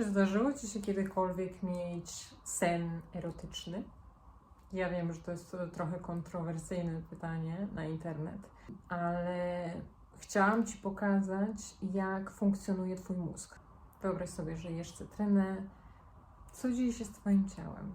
Czy zdarzyło Ci się kiedykolwiek mieć sen erotyczny? Ja wiem, że to jest trochę kontrowersyjne pytanie na internet, ale chciałam Ci pokazać, jak funkcjonuje Twój mózg. Wyobraź sobie, że jesz cytrynę. Co dzieje się z Twoim ciałem?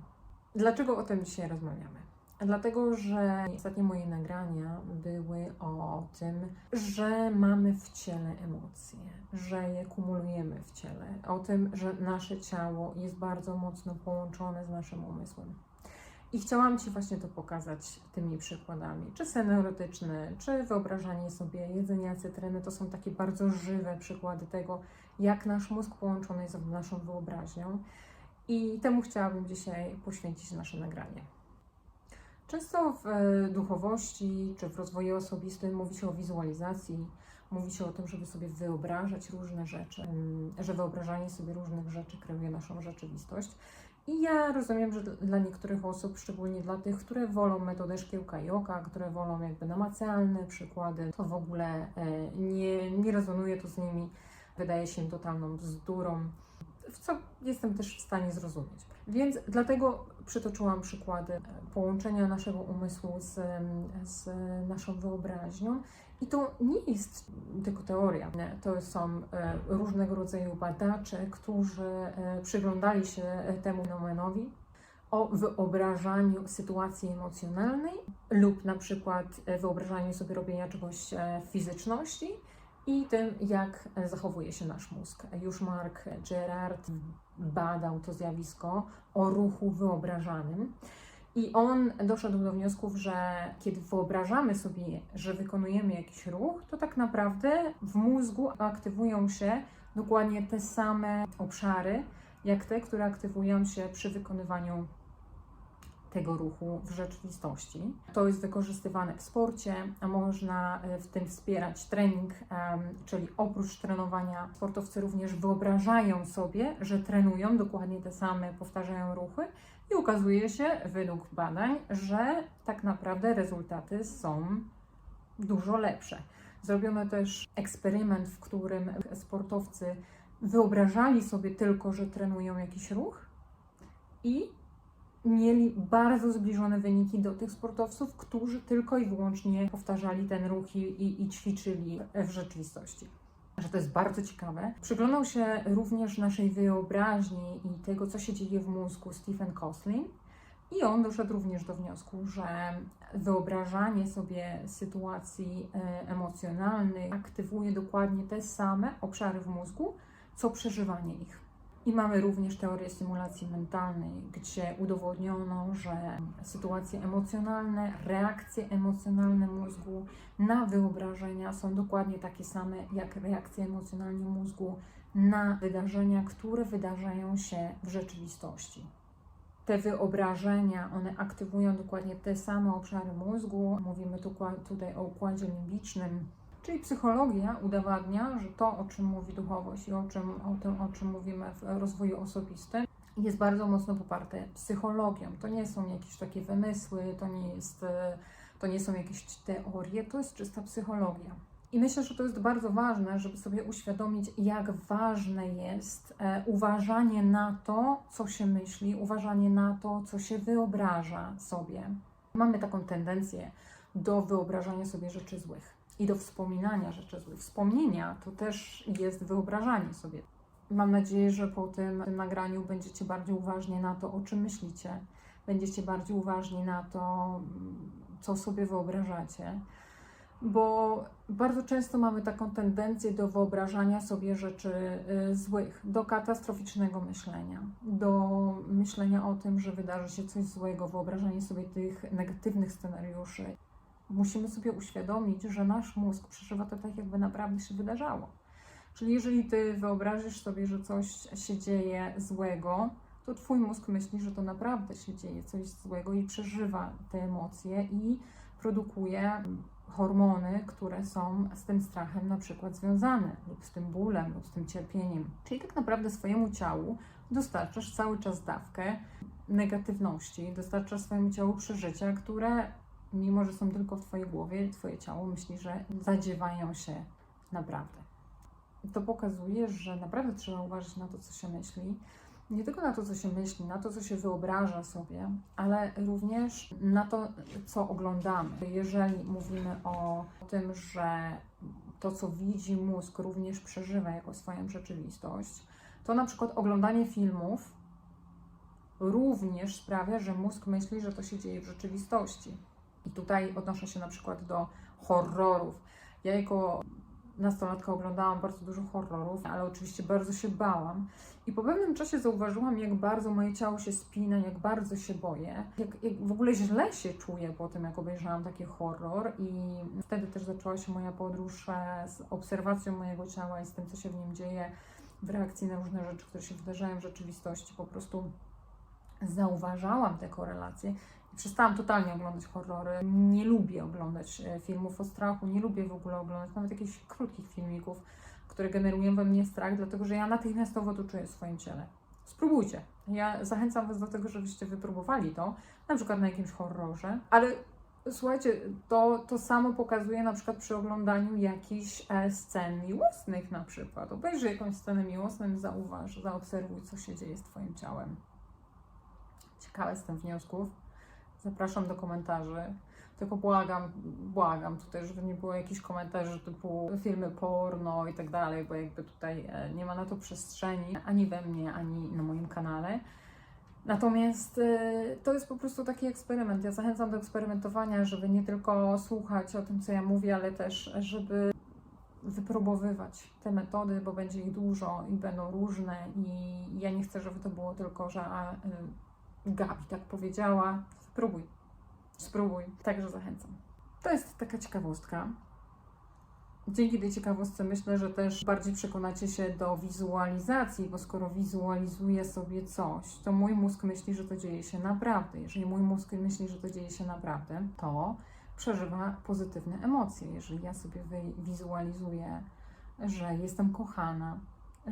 Dlaczego o tym dzisiaj rozmawiamy? Dlatego, że ostatnie moje nagrania były o tym, że mamy w ciele emocje, że je kumulujemy w ciele, o tym, że nasze ciało jest bardzo mocno połączone z naszym umysłem. I chciałam Ci właśnie to pokazać tymi przykładami. Czy sen erotyczny, czy wyobrażanie sobie jedzenia cytryny, to są takie bardzo żywe przykłady tego, jak nasz mózg połączony jest z naszą wyobraźnią. I temu chciałabym dzisiaj poświęcić nasze nagranie. Często w e, duchowości czy w rozwoju osobistym mówi się o wizualizacji, mówi się o tym, żeby sobie wyobrażać różne rzeczy, mm, że wyobrażanie sobie różnych rzeczy kreuje naszą rzeczywistość. I ja rozumiem, że dla niektórych osób, szczególnie dla tych, które wolą metodę szkiełka joka, które wolą jakby namacalne przykłady, to w ogóle e, nie, nie rezonuje to z nimi, wydaje się totalną bzdurą, co jestem też w stanie zrozumieć. Więc dlatego przytoczyłam przykłady e, połączenia naszego umysłu z, z naszą wyobraźnią. I to nie jest tylko teoria. Nie, To są e, różnego rodzaju badacze, którzy e, przyglądali się e, temu fenomenowi o wyobrażaniu sytuacji emocjonalnej lub na przykład e, wyobrażaniu sobie robienia czegoś e, w fizyczności i tym, jak e, zachowuje się nasz mózg. Już Mark Gerard badał to zjawisko o ruchu wyobrażanym. I on doszedł do wniosków, że kiedy wyobrażamy sobie, że wykonujemy jakiś ruch, to tak naprawdę w mózgu aktywują się dokładnie te same obszary, jak te, które aktywują się przy wykonywaniu tego ruchu w rzeczywistości. To jest wykorzystywane w sporcie, a można e, w tym wspierać trening, czyli oprócz trenowania sportowcy również wyobrażają sobie, że trenują dokładnie te same, powtarzają ruchy i ukazuje się według badań, że tak naprawdę rezultaty są dużo lepsze. Zrobiono też eksperyment, w którym sportowcy wyobrażali sobie tylko, że trenują jakiś ruch i mieli bardzo zbliżone wyniki do tych sportowców, którzy tylko i wyłącznie powtarzali ten ruch i, i, i ćwiczyli w rzeczywistości. Że to jest bardzo ciekawe. Przyglądał się również naszej wyobraźni i tego, co się dzieje w mózgu Stephen Koslin. I on doszedł również do wniosku, że wyobrażanie sobie sytuacji e, emocjonalnych aktywuje dokładnie te same obszary w mózgu, co przeżywanie ich. I mamy również teorię symulacji mentalnej, gdzie udowodniono, że sytuacje emocjonalne, reakcje emocjonalne mózgu na wyobrażenia są dokładnie takie same jak reakcje emocjonalne mózgu na wydarzenia, które wydarzają się w rzeczywistości. Te wyobrażenia, one aktywują dokładnie te same obszary mózgu. Mówimy tu, tutaj o układzie limbicznym, Czyli psychologia udowadnia, że to, o czym mówi duchowość i o, czym, o tym, o czym mówimy w rozwoju osobistym, jest bardzo mocno poparte psychologią. To nie są jakieś takie wymysły, to nie, jest, e, to nie są jakieś teorie, to jest czysta psychologia. I myślę, że to jest bardzo ważne, żeby sobie uświadomić, jak ważne jest e, uważanie na to, co się myśli, uważanie na to, co się wyobraża sobie. Mamy taką tendencję do wyobrażania sobie rzeczy złych i do wspominania rzeczy złych. Wspomnienia to też jest wyobrażanie sobie. Mam nadzieję, że po tym, tym nagraniu będziecie bardziej uważni na to, o czym myślicie, będziecie bardziej uważni na to, co sobie wyobrażacie, bo bardzo często mamy taką tendencję do wyobrażania sobie rzeczy y, złych, do katastroficznego myślenia, do myślenia o tym, że wydarzy się coś złego, wyobrażanie sobie tych negatywnych scenariuszy musimy sobie uświadomić, że nasz mózg przeżywa to tak, jakby naprawdę się wydarzało. Czyli jeżeli ty wyobrazisz sobie, że coś się dzieje złego, to twój mózg myśli, że to naprawdę się dzieje coś złego i przeżywa te emocje i produkuje hormony, które są z tym strachem na przykład związane, lub z tym bólem, lub z tym cierpieniem. Czyli tak naprawdę swojemu ciału dostarczasz cały czas dawkę negatywności, dostarczasz swojemu ciału przeżycia, które mimo że są tylko w Twojej głowie, Twoje ciało myśli, że zadziewają się naprawdę. to pokazuje, że naprawdę trzeba uważać na to, co się myśli. Nie tylko na to, co się myśli, na to, co się wyobraża sobie, ale również na to, co oglądamy. Jeżeli mówimy o tym, że to, co widzi mózg, również przeżywa jako swoją rzeczywistość, to na przykład oglądanie filmów również sprawia, że mózg myśli, że to się dzieje w rzeczywistości. I tutaj odnoszę się na przykład do horrorów. Ja jako nastolatka oglądałam bardzo dużo horrorów, ale oczywiście bardzo się bałam. I po pewnym czasie zauważyłam, jak bardzo moje ciało się spina, jak bardzo się boję, jak, jak w ogóle źle się czuję po tym, jak obejrzałam taki horror. I wtedy też zaczęła się moja podróż e, z obserwacją mojego ciała i z tym, co się w nim dzieje, w reakcji na różne rzeczy, które się wydarzają w rzeczywistości. Po prostu zauważałam te korelacje przestałam totalnie oglądać horrory. Nie lubię oglądać e, filmów o strachu, nie lubię w ogóle oglądać nawet jakichś krótkich filmików, które generują we mnie strach, dlatego że ja natychmiastowo to czuję w swoim ciele. Spróbujcie. Ja zachęcam Was do tego, żebyście wypróbowali to, na przykład na jakimś horrorze, ale słuchajcie, to, to samo pokazuje na przykład przy oglądaniu jakichś e, scen miłosnych na przykład. Obejrzyj jakąś scenę miłosną zauważ, zaobserwuj, co się dzieje z Twoim ciałem. Ciekawe jestem wniosków. Zapraszam do komentarzy. Tylko błagam, błagam tutaj, żeby nie było jakichś komentarzy typu filmy porno i tak dalej, bo jakby tutaj e, nie ma na to przestrzeni ani we mnie, ani na moim kanale. Natomiast e, to jest po prostu taki eksperyment. Ja zachęcam do eksperymentowania, żeby nie tylko słuchać o tym, co ja mówię, ale też, żeby wypróbowywać te metody, bo będzie ich dużo i będą różne i ja nie chcę, żeby to było tylko, że a, y, Gabi tak powiedziała, spróbuj, spróbuj. Także zachęcam. To jest taka ciekawostka. Dzięki tej ciekawostce myślę, że też bardziej przekonacie się do wizualizacji, bo skoro wizualizuję sobie coś, to mój mózg myśli, że to dzieje się naprawdę. Jeżeli mój mózg myśli, że to dzieje się naprawdę, to przeżywa pozytywne emocje. Jeżeli ja sobie wizualizuję, że jestem kochana,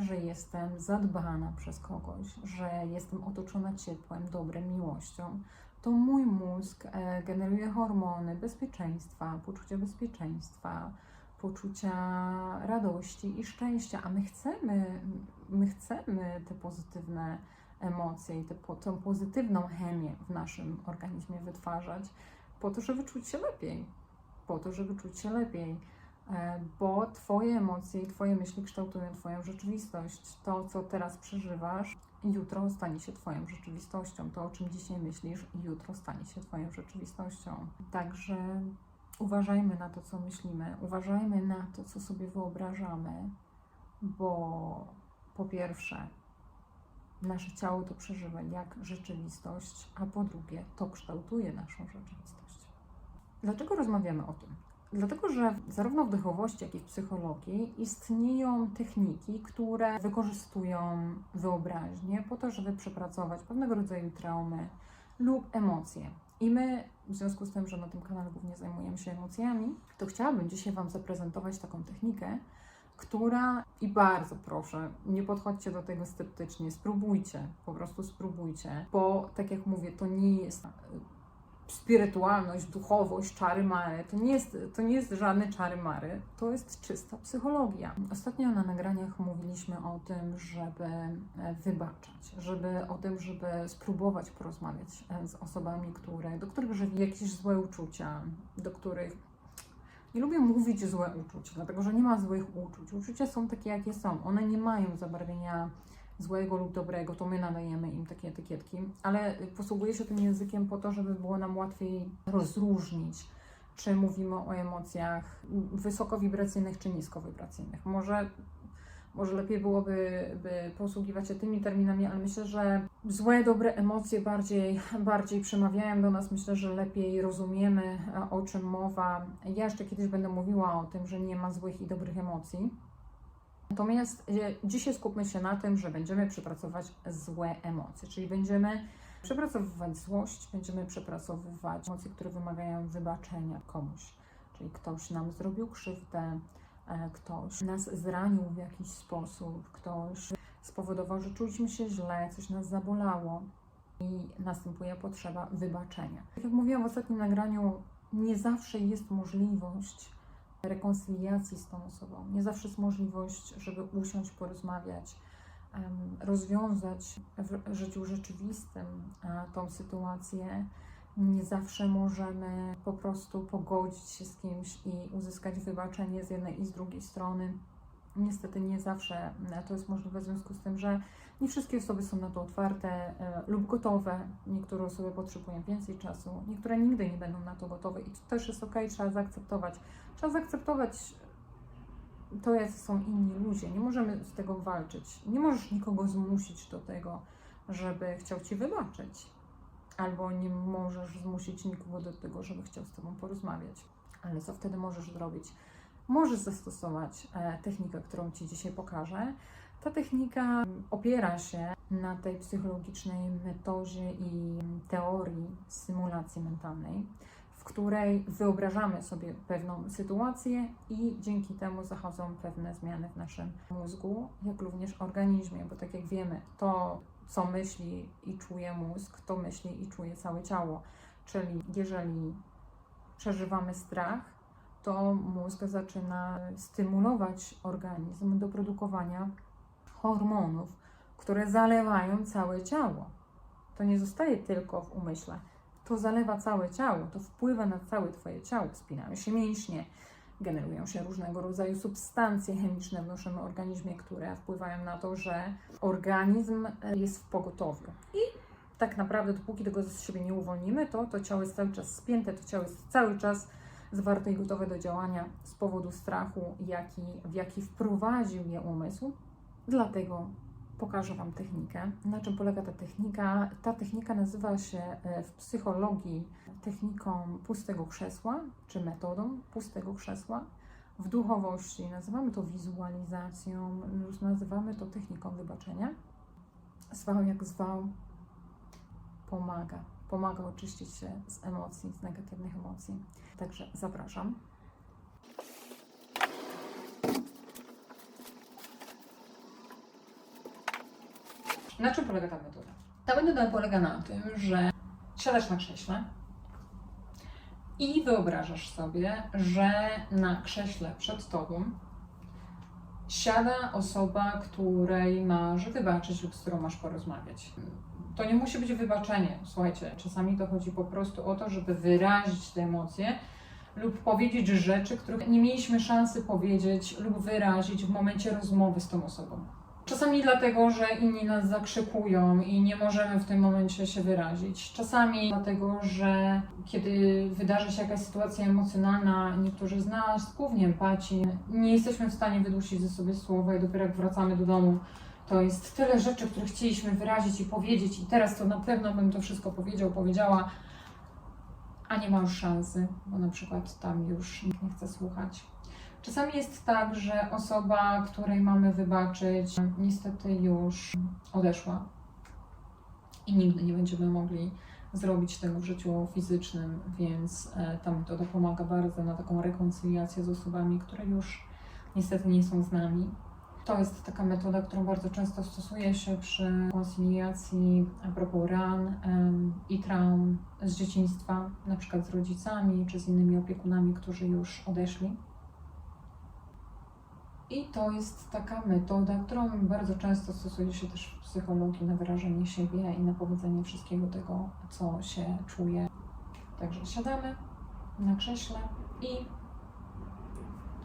że jestem zadbana przez kogoś, że jestem otoczona ciepłem, dobrem, miłością, to mój mózg e, generuje hormony bezpieczeństwa, poczucia bezpieczeństwa, poczucia radości i szczęścia, a my chcemy, my chcemy te pozytywne emocje i tę tę pozytywną chemię w naszym organizmie wytwarzać po to, żeby czuć się lepiej. Po to, żeby czuć się lepiej bo Twoje emocje i Twoje myśli kształtują Twoją rzeczywistość. To, co teraz przeżywasz, jutro stanie się Twoją rzeczywistością. To, o czym dzisiaj myślisz, jutro stanie się Twoją rzeczywistością. Także uważajmy na to, co myślimy, uważajmy na to, co sobie wyobrażamy, bo po pierwsze, nasze ciało to przeżywa jak rzeczywistość, a po drugie, to kształtuje naszą rzeczywistość. Dlaczego rozmawiamy o tym? Dlatego, że zarówno w duchowości, jak i w psychologii istnieją techniki, które wykorzystują wyobraźnię po to, żeby przepracować pewnego rodzaju traumy lub emocje. I my, w związku z tym, że na tym kanale głównie zajmujemy się emocjami, to chciałabym dzisiaj Wam zaprezentować taką technikę, która, i bardzo proszę, nie podchodźcie do tego sceptycznie, spróbujcie, po prostu spróbujcie, bo tak jak mówię, to nie jest spirytualność, duchowość, czary mary. To nie, jest, to nie jest żadne czary mary, to jest czysta psychologia. Ostatnio na nagraniach mówiliśmy o tym, żeby e, wybaczać, żeby o tym, żeby spróbować porozmawiać e, z osobami, które, do których żywi jakieś złe uczucia, do których nie lubię mówić złe uczucia, dlatego że nie ma złych uczuć. Uczucia są takie, jakie są. One nie mają zabarwienia złego lub dobrego, to my nadajemy im takie etykietki, ale posługuję się tym językiem po to, żeby było nam łatwiej rozróżnić, czy mówimy o emocjach wysokowibracyjnych czy niskowibracyjnych. Może, może lepiej byłoby by posługiwać się tymi terminami, ale myślę, że złe, dobre emocje bardziej, bardziej przemawiają do nas. Myślę, że lepiej rozumiemy, o czym mowa. Ja jeszcze kiedyś będę mówiła o tym, że nie ma złych i dobrych emocji. Natomiast e, dzisiaj skupmy się na tym, że będziemy przepracować złe emocje, czyli będziemy przepracowywać złość, będziemy przepracowywać emocje, które wymagają wybaczenia komuś, czyli ktoś nam zrobił krzywdę, e, ktoś nas zranił w jakiś sposób, ktoś spowodował, że czuliśmy się źle, coś nas zabolało i następuje potrzeba wybaczenia. Tak jak mówiłam w ostatnim nagraniu, nie zawsze jest możliwość rekonsyliacji z tą osobą. Nie zawsze jest możliwość, żeby usiąść, porozmawiać, rozwiązać w życiu rzeczywistym tą sytuację. Nie zawsze możemy po prostu pogodzić się z kimś i uzyskać wybaczenie z jednej i z drugiej strony. Niestety nie zawsze e, to jest możliwe w związku z tym, że nie wszystkie osoby są na to otwarte e, lub gotowe. Niektóre osoby potrzebują więcej czasu, niektóre nigdy nie będą na to gotowe i to też jest ok, trzeba zaakceptować. Trzeba zaakceptować to, jacy są inni ludzie. Nie możemy z tego walczyć. Nie możesz nikogo zmusić do tego, żeby chciał ci wybaczyć. Albo nie możesz zmusić nikogo do tego, żeby chciał z tobą porozmawiać. Ale co wtedy możesz zrobić? Możesz zastosować e, technikę, którą ci dzisiaj pokażę. Ta technika opiera się na tej psychologicznej metodzie i teorii symulacji mentalnej, w której wyobrażamy sobie pewną sytuację i dzięki temu zachodzą pewne zmiany w naszym mózgu, jak również organizmie, bo tak jak wiemy, to co myśli i czuje mózg, to myśli i czuje całe ciało. Czyli jeżeli przeżywamy strach, to mózg zaczyna stymulować organizm do produkowania hormonów, które zalewają całe ciało. To nie zostaje tylko w umyśle, to zalewa całe ciało, to wpływa na całe Twoje ciało. Spinają się mięśnie, generują się różnego rodzaju substancje chemiczne w naszym organizmie, które wpływają na to, że organizm jest w pogotowiu. I tak naprawdę, dopóki tego z siebie nie uwolnimy, to to ciało jest cały czas spięte, to ciało jest cały czas zwarte i gotowe do działania z powodu strachu, jaki, w jaki wprowadził je umysł. Dlatego pokażę Wam technikę. Na czym polega ta technika? Ta technika nazywa się e, w psychologii techniką pustego krzesła, czy metodą pustego krzesła. W duchowości nazywamy to wizualizacją, nazywamy to techniką wybaczenia. Zwał jak zwał, pomaga. Pomaga oczyścić się z emocji, z negatywnych emocji. Także zapraszam. Na czym polega ta metoda? Ta metoda polega na tym, że siadasz na krześle i wyobrażasz sobie, że na krześle przed tobą siada osoba, której masz wybaczyć lub z którą masz porozmawiać. To nie musi być wybaczenie. Słuchajcie, czasami to chodzi po prostu o to, żeby wyrazić te emocje lub powiedzieć rzeczy, których nie mieliśmy szansy powiedzieć lub wyrazić w momencie rozmowy z tą osobą. Czasami dlatego, że inni nas zakrzykują i nie możemy w tym momencie się wyrazić. Czasami dlatego, że kiedy wydarzy się jakaś sytuacja emocjonalna, niektórzy z nas, głównie empaci, nie jesteśmy w stanie wydusić ze sobie słowa i dopiero jak wracamy do domu, to jest tyle rzeczy, które chcieliśmy wyrazić i powiedzieć i teraz to na pewno bym to wszystko powiedział, powiedziała, a nie ma już szansy, bo na przykład tam już nikt nie chce słuchać. Czasami jest tak, że osoba, której mamy wybaczyć, niestety już odeszła i nigdy nie będziemy mogli zrobić tego w życiu fizycznym, więc e, ta metoda pomaga bardzo na taką rekonciliację z osobami, które już niestety nie są z nami. To jest taka metoda, którą bardzo często stosuje się przy konsyliacji a propos ran i traum z dzieciństwa, na przykład z rodzicami czy z innymi opiekunami, którzy już odeszli. I to jest taka metoda, którą bardzo często stosuje się też w psychologii na wyrażenie siebie i na powiedzenie wszystkiego tego, co się czuje. Także siadamy na krześle i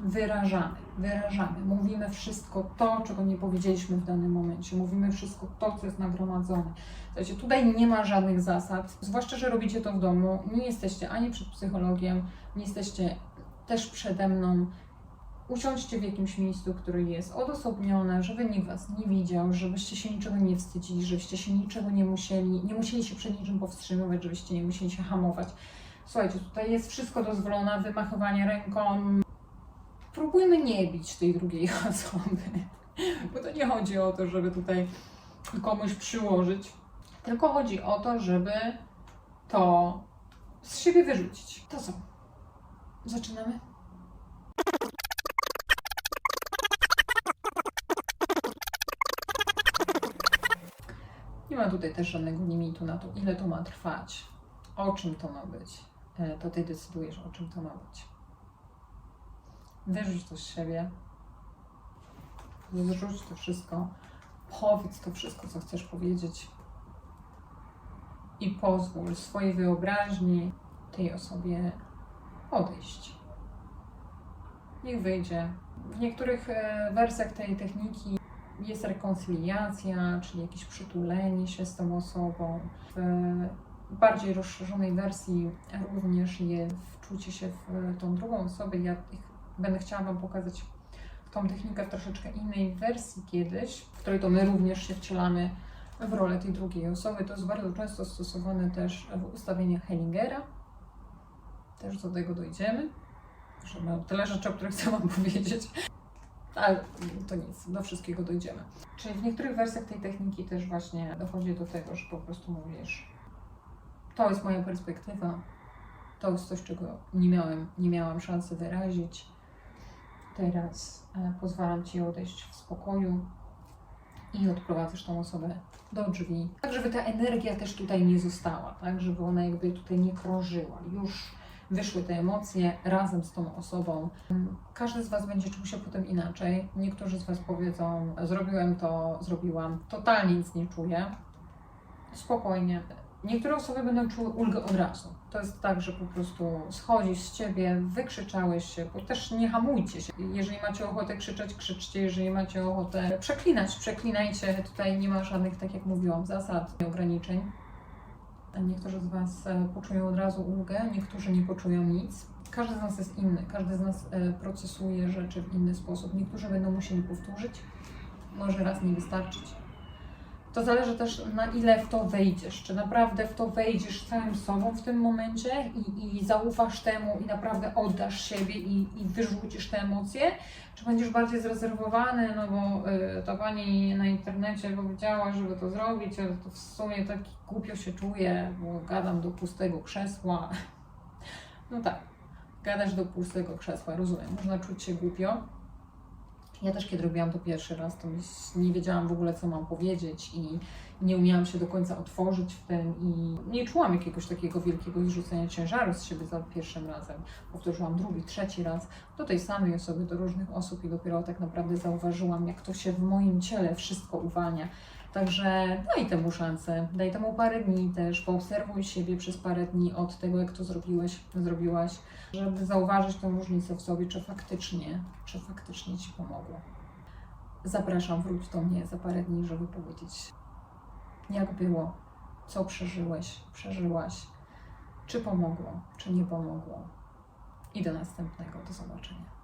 wyrażamy, wyrażamy. Mówimy wszystko to, czego nie powiedzieliśmy w danym momencie. Mówimy wszystko to, co jest nagromadzone. Słuchajcie, tutaj nie ma żadnych zasad, zwłaszcza, że robicie to w domu. Nie jesteście ani przed psychologiem, nie jesteście też przede mną. Usiądźcie w jakimś miejscu, które jest odosobnione, żeby nikt Was nie widział, żebyście się niczego nie wstydzili, żebyście się niczego nie musieli, nie musieli się przed niczym powstrzymywać, żebyście nie musieli się hamować. Słuchajcie, tutaj jest wszystko dozwolone, wymachowanie ręką. Próbujmy nie bić tej drugiej osoby, bo to nie chodzi o to, żeby tutaj komuś przyłożyć, tylko chodzi o to, żeby to z siebie wyrzucić. To co? Zaczynamy? Nie ma tutaj też żadnego limitu na to, ile to ma trwać, o czym to ma być. E, To ty decydujesz, o czym to ma być. Wyrzuć to z siebie. Zrzuć to wszystko. Powiedz to wszystko, co chcesz powiedzieć. I pozwól swojej wyobraźni tej osobie odejść. Niech wyjdzie. W niektórych e, wersjach tej techniki jest rekoncyliacja, czyli jakieś przytulenie się z tą osobą. W bardziej rozszerzonej wersji również jest wczucie się w tą drugą osobę. Ja ich będę chciała Wam pokazać tą technikę w troszeczkę innej wersji kiedyś, w której to my również się wcielamy w rolę tej drugiej osoby. To jest bardzo często stosowane też w ustawieniach Hellingera. Też do tego dojdziemy. Że mam tyle rzeczy, o których chcę Wam powiedzieć. Ale to nic, do wszystkiego dojdziemy. Czyli w niektórych wersjach tej techniki też właśnie dochodzi do tego, że po prostu mówisz to jest moja perspektywa, to jest coś, czego nie miałem, nie miałam szansy wyrazić. Teraz e, pozwalam Ci odejść w spokoju i odprowadzasz tą osobę do drzwi. Tak, żeby ta energia też tutaj nie została, tak, żeby ona jakby tutaj nie krążyła. Już wyszły te emocje razem z tą osobą. Każdy z Was będzie czuł się potem inaczej. Niektórzy z Was powiedzą, zrobiłem to, zrobiłam, totalnie nic nie czuję. Spokojnie. Niektóre osoby będą czuły ulgę od razu. To jest tak, że po prostu schodzi z ciebie, wykrzyczałeś się, bo też nie hamujcie się. Jeżeli macie ochotę krzyczeć, krzyczcie. Jeżeli macie ochotę przeklinać, przeklinajcie. Tutaj nie ma żadnych, tak jak mówiłam, zasad, ograniczeń. Niektórzy z Was e, poczują od razu ulgę, niektórzy nie poczują nic. Każdy z nas jest inny, każdy z nas e, procesuje rzeczy w inny sposób. Niektórzy będą musieli powtórzyć, może raz nie wystarczyć. To zależy też na ile w to wejdziesz. Czy naprawdę w to wejdziesz całym sobą w tym momencie i, i zaufasz temu i naprawdę oddasz siebie i, i wyrzucisz te emocje, czy będziesz bardziej zrezerwowany, no bo y, ta pani na internecie powiedziała, żeby to zrobić, ale to w sumie tak głupio się czuję, bo gadam do pustego krzesła. No tak, gadasz do pustego krzesła, rozumiem. Można czuć się głupio, ja też kiedy robiłam to pierwszy raz, to nie wiedziałam w ogóle, co mam powiedzieć i nie umiałam się do końca otworzyć w tym i nie czułam jakiegoś takiego wielkiego zrzucenia ciężaru z siebie za pierwszym razem. Powtórzyłam drugi, trzeci raz do tej samej osoby, do różnych osób i dopiero tak naprawdę zauważyłam, jak to się w moim ciele wszystko uwalnia. Także daj temu szansę, daj temu parę dni też, poobserwuj siebie przez parę dni od tego, jak to zrobiłeś, zrobiłaś, żeby zauważyć tę różnicę w sobie, czy faktycznie, czy faktycznie Ci pomogło. Zapraszam, wróć do mnie za parę dni, żeby powiedzieć, jak było, co przeżyłeś, przeżyłaś, czy pomogło, czy nie pomogło. I do następnego, do zobaczenia.